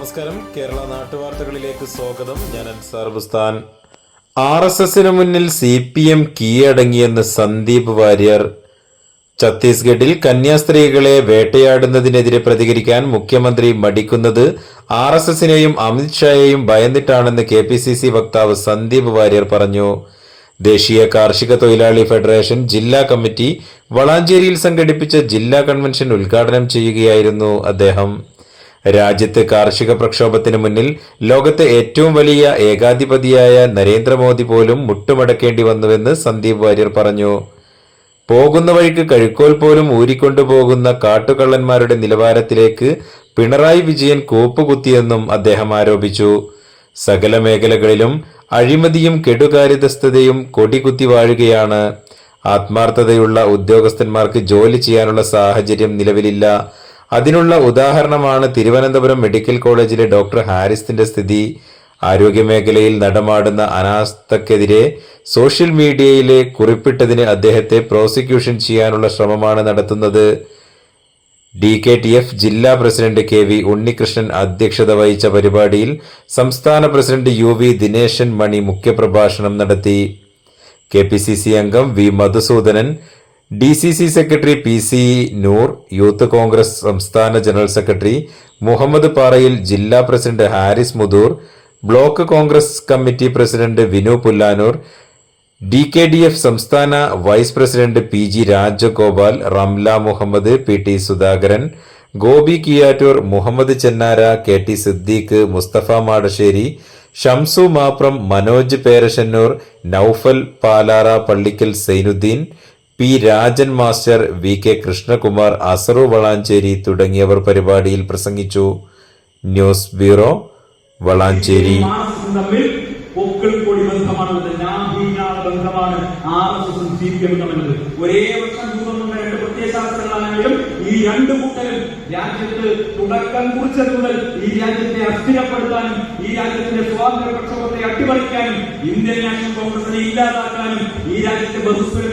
നമസ്കാരം. കേരള നാട്ടുവാർത്തകളിലേക്ക് സ്വാഗതം. ഞാൻ അൻസാർ ബുസ്താൻ. ആർ എസ് എസിന് മുന്നിൽ സി പി എം കീഴടങ്ങിയെന്ന് സന്ദീപ് വാര്യർ. ഛത്തീസ്ഗഡിൽ കന്യാസ്ത്രീകളെ വേട്ടയാടുന്നതിനെതിരെ പ്രതികരിക്കാൻ മുഖ്യമന്ത്രി മടിക്കുന്നത് ആർ എസ് എസിനെയും അമിത്ഷായെയും ഭയന്നിട്ടാണെന്ന് കെ പി സി സി വക്താവ് സന്ദീപ് വാര്യർ പറഞ്ഞു. ദേശീയ കാർഷിക തൊഴിലാളി ഫെഡറേഷൻ ജില്ലാ കമ്മിറ്റി വളാഞ്ചേരിയിൽ സംഘടിപ്പിച്ച ജില്ലാ കൺവെൻഷൻ ഉദ്ഘാടനം ചെയ്യുകയായിരുന്നു അദ്ദേഹം. രാജ്യത്ത് കാർഷിക പ്രക്ഷോഭത്തിന് മുന്നിൽ ലോകത്തെ ഏറ്റവും വലിയ ഏകാധിപതിയായ നരേന്ദ്രമോദി പോലും മുട്ടുമടക്കേണ്ടി വന്നുവെന്ന് സന്ദീപ് വാര്യർ പറഞ്ഞു. പോകുന്ന വഴിക്ക് കഴുക്കോൽ പോലും ഊരിക്കൊണ്ടുപോകുന്ന കാട്ടുകള്ളന്മാരുടെ നിലവാരത്തിലേക്ക് പിണറായി വിജയൻ കൂപ്പുകുത്തിയെന്നും അദ്ദേഹം ആരോപിച്ചു. സകല മേഖലകളിലും അഴിമതിയും കെടുകാര്യസ്ഥതയും കൊടികുത്തി വാഴുകയാണ്. ആത്മാർത്ഥതയുള്ള ഉദ്യോഗസ്ഥന്മാർക്ക് ജോലി ചെയ്യാനുള്ള സാഹചര്യം നിലവിലില്ല. അതിനുള്ള ഉദാഹരണമാണ് തിരുവനന്തപുരം മെഡിക്കൽ കോളേജിലെ ഡോക്ടർ ഹാരിസിന്റെ സ്ഥിതി. ആരോഗ്യമേഖലയിൽ നടമാടുന്ന അനാസ്ഥക്കെതിരെ സോഷ്യൽ മീഡിയയിലെ കുറിപ്പിട്ടതിന് അദ്ദേഹത്തെ പ്രോസിക്യൂഷൻ ചെയ്യാനുള്ള ശ്രമമാണ് നടത്തുന്നത്. ഡി കെ ടി എഫ് ജില്ലാ പ്രസിഡന്റ് കെ വി ഉണ്ണികൃഷ്ണൻ അധ്യക്ഷത വഹിച്ച പരിപാടിയിൽ സംസ്ഥാന president U V Dineshan Mani മുഖ്യപ്രഭാഷണം നടത്തി. കെ പി സി സി അംഗം V Madhusoodanan D C C secretary P C Noor youth Congress സംസ്ഥാന ജനറൽ സെക്രട്ടറി മുഹമ്മദ് പാറയിൽ ജില്ലാ president Haris Mudur block Congress committee president Vinu Pullanur D K D F സംസ്ഥാന vice president P G Rajagopal Ramla Muhammad P T Sudhakaran Gopi Kiyattur Muhammad Chennara K T Siddique Mustafa Madasseri Shamsu Mapram Manoj Perasannur Noufal Palara Pallikkal Sainuddin P Rajan master V K Krishnakumar Asaru Valanchery തുടങ്ങിയവർ പരിപാടിയിൽ പ്രസംഗിച്ചു. News bureau Valanchery. കൊടി ബന്ധമാണുള്ളത് ബന്ധമാണ് R S എസും C P ഒരേ വർഷം രൂപം രണ്ട് ഈ രണ്ട് കൂട്ടരും രാജ്യത്ത് തുടക്കം കുറിച്ചത് മുതൽ ഈ രാജ്യത്തെ അസ്ഥിരപ്പെടുത്താനും ഈ രാജ്യത്തിന്റെ സ്വാതന്ത്ര്യ പ്രക്ഷോഭത്തെ അട്ടിമറിക്കാനും ഇന്ത്യൻ നാഷണൽ കോൺഗ്രസിനെ ഇല്ലാതാക്കാനും ഈ രാജ്യത്തെ ബഹുസ്വര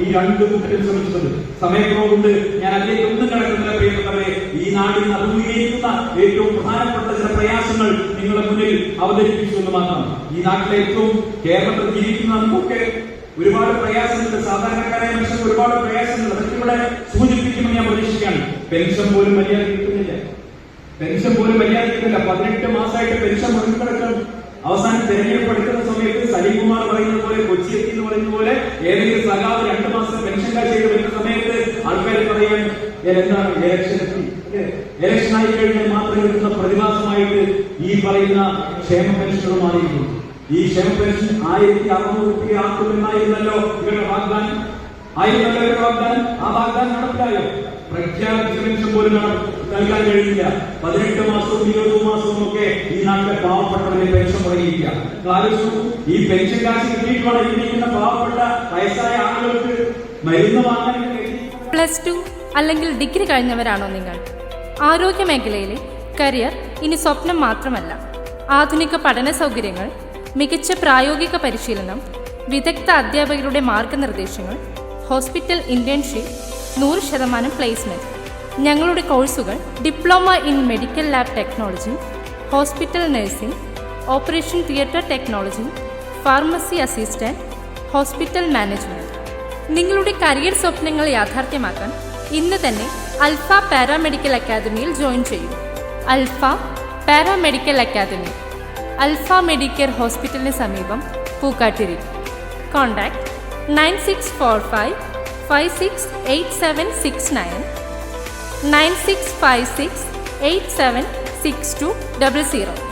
ഈ രണ്ട് കൂട്ടരും ശ്രമിച്ചത്. സമയക്രമം ഞാൻ അതിലേക്ക് ഒന്നും കിടക്കുന്നില്ല പ്രിയപ്പെട്ടവരെ. ഈ നാടിൽ അഭിമുഖീകരിക്കുന്ന ഏറ്റവും പ്രധാനപ്പെട്ട ചില പ്രയാസങ്ങൾ നിങ്ങളുടെ മുന്നിൽ അവതരിപ്പിച്ചു എന്ന് മാത്രം. ഈ നാട്ടിലെ ഏറ്റവും കേരളത്തിൽ ജീവിക്കുന്ന നമുക്കൊക്കെ ഒരുപാട് പ്രയാസങ്ങളുണ്ട്. സാധാരണക്കാരായ മനുഷ്യർക്ക് ഒരുപാട് പ്രയാസങ്ങളുണ്ട്. അതൊക്കെ ഇവിടെ സൂചിപ്പിക്കുമെന്ന് ഞാൻ പ്രതീക്ഷിക്കുകയാണ്. പെൻഷൻ പോലും മര്യാദ കിട്ടുന്നില്ല. പെൻഷൻ പോലും മര്യാദ കിട്ടുന്നില്ല. പതിനെട്ട് മാസമായിട്ട് പെൻഷൻ മുടങ്ങിക്കിടക്കണം അവസാനം തെരഞ്ഞെടുപ്പ് എടുക്കുന്ന സമയത്ത് സലീംകുമാർ പറയുന്നത് പോലെ കൊച്ചി എത്തി എന്ന് പറയുന്ന പോലെ ഏതെങ്കിലും സഖാവ് രണ്ട് മാസം പെൻഷൻ കാശ് ചെയ്ത് വരുന്ന സമയത്ത് ആൾക്കാർ പറയാൻ എന്താണ് ഇലക്ഷൻ ഇലക്ഷൻ ആയി കഴിഞ്ഞാൽ മാത്രം കിട്ടുന്ന പ്രതിമാസമായിട്ട് ഈ പറയുന്ന ക്ഷേമ പെൻഷനുകൾ മാറിയിരിക്കുന്നു ഈ ക്ഷേമ പെൻഷൻ ആയിരത്തി അറുന്നൂറ് രൂപ ആക്കുമെന്നായിരുന്നല്ലോ ഇവരുടെ വാഗ്ദാനം? ആയിരുന്നല്ലോ ഇവരുടെ വാഗ്ദാനം? ആ വാഗ്ദാനം നടപ്പിലായോ? പ്രഖ്യാപിച്ച പെൻഷൻ പോലും നൽകാൻ കഴിയില്ല. പതിനെട്ട് മാസവും ഇരുപത് മാസവും ഒക്കെ ഈ നാട്ടിലെ പാവപ്പെട്ടവരെ പെൻഷൻ ആലോചിച്ചു ഈ പെൻഷൻ കാശ് കിട്ടിയിട്ടുള്ള ഇരിക്കുന്ന പാവപ്പെട്ട വയസ്സായ ആളുകൾക്ക് മരുന്ന് വാങ്ങാൻ പ്ലസ് ടു അല്ലെങ്കിൽ ഡിഗ്രി കഴിഞ്ഞവരാണോ നിങ്ങൾ? ആരോഗ്യ മേഖലയിലെ കരിയർ ഇനി സ്വപ്നം മാത്രമല്ല. ആധുനിക പഠന സൗകര്യങ്ങൾ മികച്ച പ്രായോഗിക പരിശീലനം വിദഗ്ധ അധ്യാപകരുടെ മാർഗനിർദ്ദേശങ്ങൾ ഹോസ്പിറ്റൽ ഇന്റേൺഷിപ്പ് നൂറ് ശതമാനം പ്ലേസ്മെന്റ്. ഞങ്ങളുടെ കോഴ്സുകൾ diploma in medical lab technology hospital nursing operation theatre technology pharmacy assistant hospital management. നിങ്ങളുടെ കരിയർ സ്വപ്നങ്ങൾ യാഥാർത്ഥ്യമാക്കാൻ ഇന്ന് തന്നെ അൽഫ പാരാമെഡിക്കൽ അക്കാദമിയിൽ ജോയിൻ ചെയ്യൂ. Alpha paramedical academy. Alpha medical ഹോസ്പിറ്റലിന് സമീപം Pookkattiri. Contact nine six four five five six eight seven six nine. Nine six five six eight seven six two double zero.